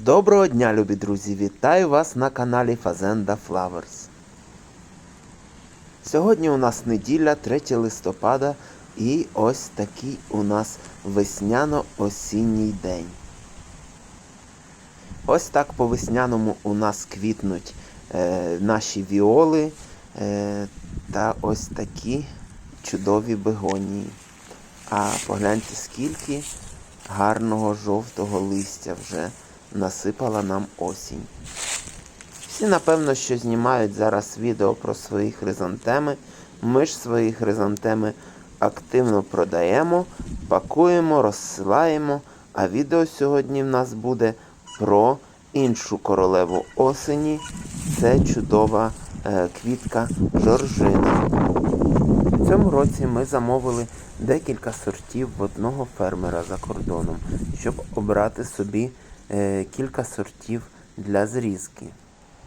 Доброго дня, любі друзі! Вітаю вас на каналі Fazenda Flowers. Сьогодні у нас неділя, 3 листопада, і ось такий у нас весняно-осінній день. Ось так по весняному у нас квітнуть е, наші віоли е, та ось такі чудові бегонії. А погляньте, скільки гарного жовтого листя вже насипала нам осінь. Всі, напевно, що знімають зараз відео про свої хризантеми. Ми ж свої хризантеми активно продаємо, пакуємо, розсилаємо. А відео сьогодні в нас буде про іншу королеву осені. Це чудова е, квітка жоржина. В цьому році ми замовили декілька сортів в одного фермера за кордоном, щоб обрати собі кілька сортів для зрізки.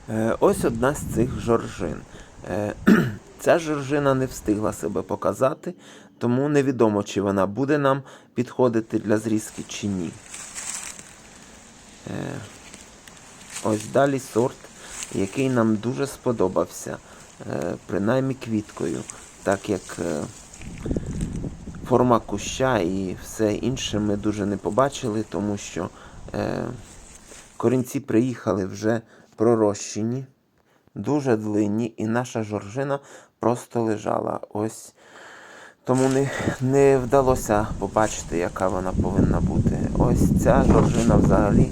Е, ось одна з цих жоржин. Е, ця жоржина не встигла себе показати, тому невідомо, чи вона буде нам підходити для зрізки чи ні. Е, ось далі сорт, який нам дуже сподобався, е, принаймні квіткою, так як е, форма куща і все інше ми дуже не побачили, тому що е, корінці приїхали вже пророщені, дуже длинні, і наша жоржина просто лежала. Ось тому не, не вдалося побачити, яка вона повинна бути. Ось ця жоржина взагалі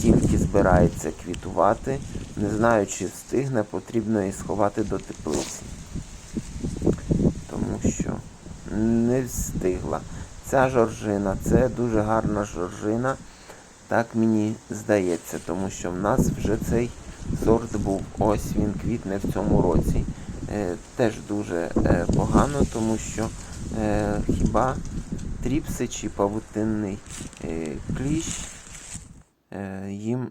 тільки збирається квітувати. Не знаю, чи встигне, потрібно її сховати до теплиці. Тому що не встигла. Ця жоржина, це дуже гарна жоржина. Так мені здається, тому що в нас вже цей сорт був. Ось він квітне в цьому році. Е, теж дуже е, погано, тому що е, хіба тріпси чи павутинний е, кліщ е, їм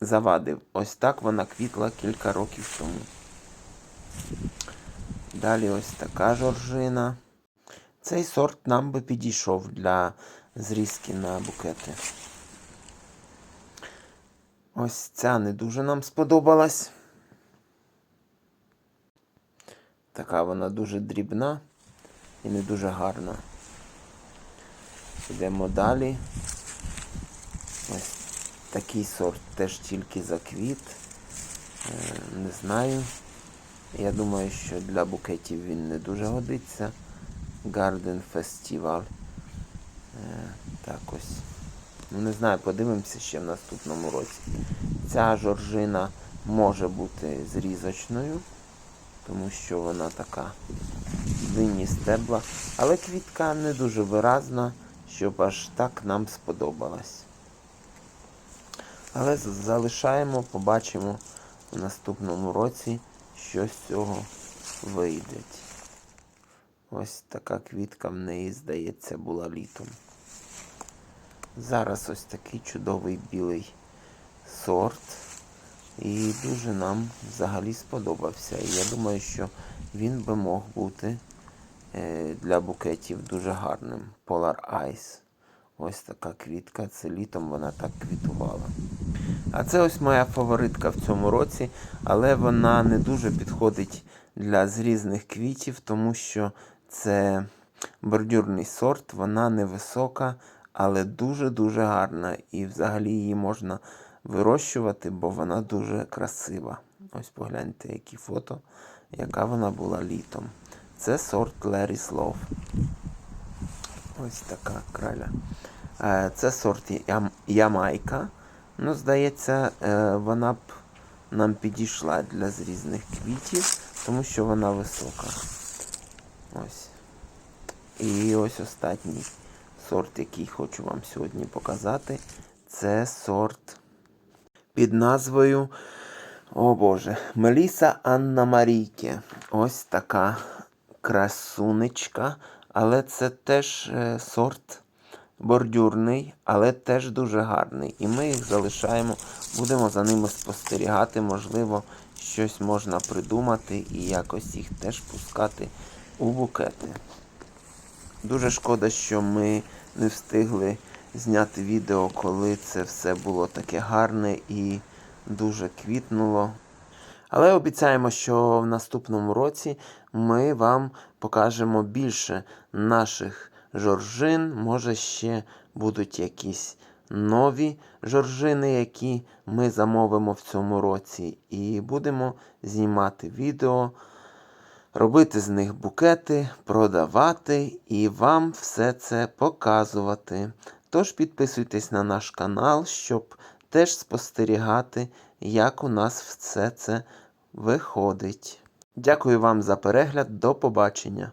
завадив. Ось так вона квітла кілька років тому. Далі ось така жоржина. Цей сорт нам би підійшов для зрізки на букети. Ось ця не дуже нам сподобалась. Така вона дуже дрібна і не дуже гарна. Йдемо далі. Ось такий сорт теж тільки заквіт. Е, Не знаю. Я думаю, що для букетів він не дуже годиться. Garden Festival. Е, Так ось. Ну не знаю, подивимося ще в наступному році. Ця жоржина може бути зрізочною, тому що вона така длинні стебла. Але квітка не дуже виразна, щоб аж так нам сподобалась. Але залишаємо, побачимо в наступному році, що з цього вийде. Ось така квітка в неї, здається, була літом. Зараз ось такий чудовий білий сорт. І дуже нам взагалі сподобався. Я думаю, що він би мог бути е, для букетів дуже гарним. Polar Ice. Ось така квітка. Це літом вона так квітувала. А це ось моя фаворитка в цьому році, але вона не дуже підходить для зрізних квітів, тому що це бордюрний сорт, вона невисока, але дуже-дуже гарна. І взагалі її можна вирощувати, бо вона дуже красива. Ось погляньте, які фото, яка вона була літом. Це сорт Larry Love. Ось така краля. Е, Це сорт Ям- Ямайка. Ну, здається, е, вона б нам підійшла для зрізних квітів, тому що вона висока. Ось. І ось останній сорт, який хочу вам сьогодні показати, це сорт під назвою, о Боже, Меліса Анна Марійке. Ось така красунечка, але це теж е, сорт бордюрний, але теж дуже гарний. І ми їх залишаємо, будемо за ними спостерігати. Можливо, щось можна придумати і якось їх теж пускати у букети. Дуже шкода, що ми не встигли зняти відео, коли це все було таке гарне і дуже квітнуло. Але обіцяємо, що в наступному році ми вам покажемо більше наших жоржин. Може, ще будуть якісь нові жоржини, які ми замовимо в цьому році. І будемо знімати відео, робити з них букети, продавати і вам все це показувати. Тож підписуйтесь на наш канал, щоб теж спостерігати, як у нас все це виходить. Дякую вам за перегляд. До побачення!